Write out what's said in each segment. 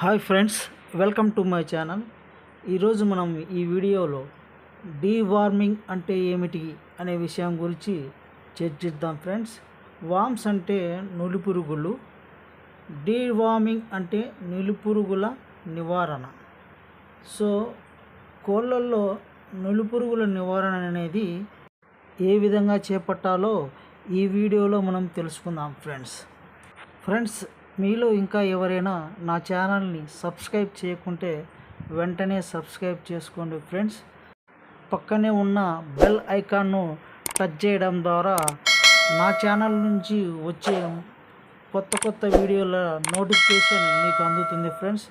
Hi friends welcome to my channel. ఈరోజు మనం ఈ వీడియోలో డీవార్మింగ్ అంటే ఏమిటి అనే విషయం గురించి చర్చిద్దాం ఫ్రెండ్స్. వామ్స్ అంటే నులిపురుగులు డీవార్మింగ్ అంటే నులిపురుగుల నివారణ. సో కోళ్ళల్లో నులిపురుగుల నివారణ అనేది ఏ విధంగా చేపట్టాలో ఈ వీడియోలో మనం తెలుసుకుందాం ఫ్రెండ్స్. ఫ్రెండ్స్ మీలో ఇంకా ఎవరైనా నా ఛానల్ని సబ్స్క్రైబ్ చేయకుంటే వెంటనే సబ్స్క్రైబ్ చేసుకోండి ఫ్రెండ్స్. పక్కనే ఉన్న బెల్ ఐకాన్ను టచ్ చేయడం ద్వారా నా ఛానల్ నుంచి వచ్చే కొత్త కొత్త వీడియోల నోటిఫికేషన్ మీకు అందుతుంది ఫ్రెండ్స్.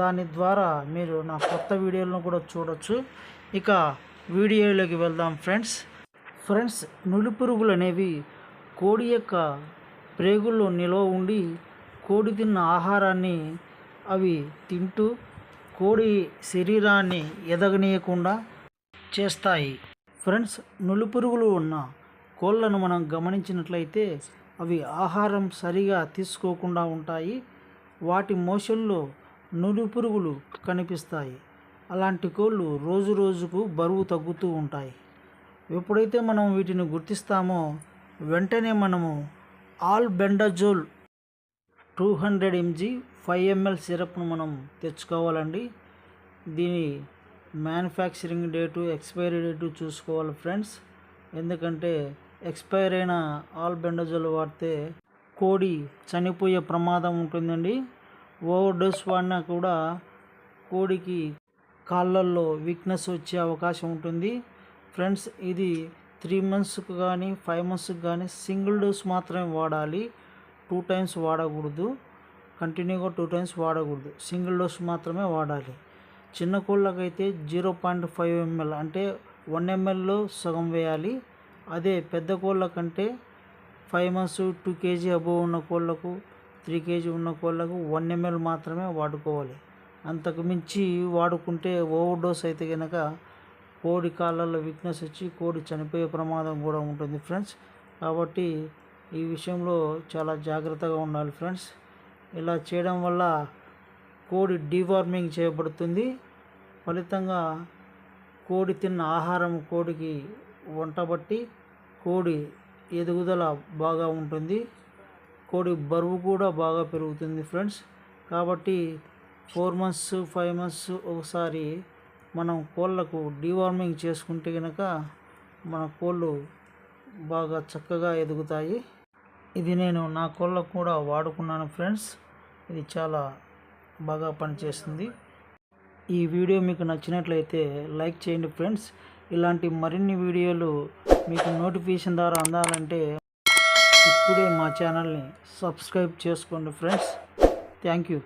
దాని ద్వారా మీరు నా కొత్త వీడియోలను కూడా చూడొచ్చు. ఇక వీడియోలోకి వెళ్దాం ఫ్రెండ్స్. ఫ్రెండ్స్ నులిపురుగులు అనేవి కోడి యొక్క ప్రేగుల్లో నిల్వ ఉండి కోడి తిన్న ఆహారాన్ని అవి తింటూ కోడి శరీరాన్ని ఎదగనీయకుండా చేస్తాయి. ఫ్రెండ్స్ నులుపురుగులు ఉన్న కోళ్ళను మనం గమనించినట్లయితే అవి ఆహారం సరిగా తీసుకోకుండా ఉంటాయి. వాటి మోషల్లో నులుపురుగులు కనిపిస్తాయి. అలాంటి కోళ్ళు రోజు రోజుకు బరువు తగ్గుతూ ఉంటాయి. ఎప్పుడైతే మనం వీటిని గుర్తిస్తామో వెంటనే మనము albendazole two hundred MG five ML సిరప్ను మనం తెచ్చుకోవాలండి. దీని మ్యానుఫ్యాక్చరింగ్ డేటు ఎక్స్పైరీ డేటు చూసుకోవాలి ఫ్రెండ్స్. ఎందుకంటే ఎక్స్పైర్ అయిన ఆల్ బెండజోల్ వాడితే కోడి చనిపోయే ప్రమాదం ఉంటుందండి. ఓవర్ డోస్ వాడినా కూడా కోడికి కాళ్ళల్లో వీక్నెస్ వచ్చే అవకాశం ఉంటుంది. ఫ్రెండ్స్ ఇది త్రీ మంత్స్కి కానీ ఫైవ్ మంత్స్కి కానీ సింగిల్ డోస్ మాత్రమే వాడాలి. టూ టైమ్స్ వాడకూడదు. కంటిన్యూగా టూ టైమ్స్ వాడకూడదు. సింగిల్ డోస్ మాత్రమే వాడాలి. చిన్న కోళ్ళకైతే జీరో పాయింట్ ఫైవ్ ఎంఎల్ అంటే వన్ ఎంఎల్లో సగం వేయాలి. అదే పెద్ద కోళ్ళ కంటే five months two KG above ఉన్న కోళ్ళకు త్రీ కేజీ ఉన్న కోళ్ళకు వన్ ఎంఎల్ మాత్రమే వాడుకోవాలి. అంతకు మించి వాడుకుంటే ఓవర్ డోస్ అయితే కనుక కోడి కాళ్ళల్లో వీక్నెస్ వచ్చి కోడి చనిపోయే ప్రమాదం కూడా ఉంటుంది ఫ్రెండ్స్. కాబట్టి ఈ విషయంలో చాలా జాగ్రత్తగా ఉండాలి ఫ్రెండ్స్. ఇలా చేయడం వల్ల కోడి డీవార్మింగ్ చేయబడుతుంది. ఫలితంగా కోడి తిన్న ఆహారం కోడికి వంటబట్టి కోడి ఎదుగుదల బాగా ఉంటుంది. కోడి బరువు కూడా బాగా పెరుగుతుంది ఫ్రెండ్స్. కాబట్టి ఫోర్ మంత్స్ ఫైవ్ మంత్స్ ఒకసారి మనం కోళ్ళకు డీవార్మింగ్ చేసుకుంటే కనుక మన కోళ్ళు బాగా చక్కగా ఎదుగుతాయి. ఇది నేను నా కోళ్ళకు కూడా వాడుకున్నాను ఫ్రెండ్స్. ఇది చాలా బాగా పనిచేస్తుంది. ఈ వీడియో మీకు నచ్చినట్లయితే లైక్ చేయండి ఫ్రెండ్స్. ఇలాంటి మరిన్ని వీడియోలు మీకు నోటిఫికేషన్ ద్వారా అందాలంటే ఇప్పుడే మా ఛానల్ని సబ్స్క్రైబ్ చేసుకోండి ఫ్రెండ్స్. Thank you.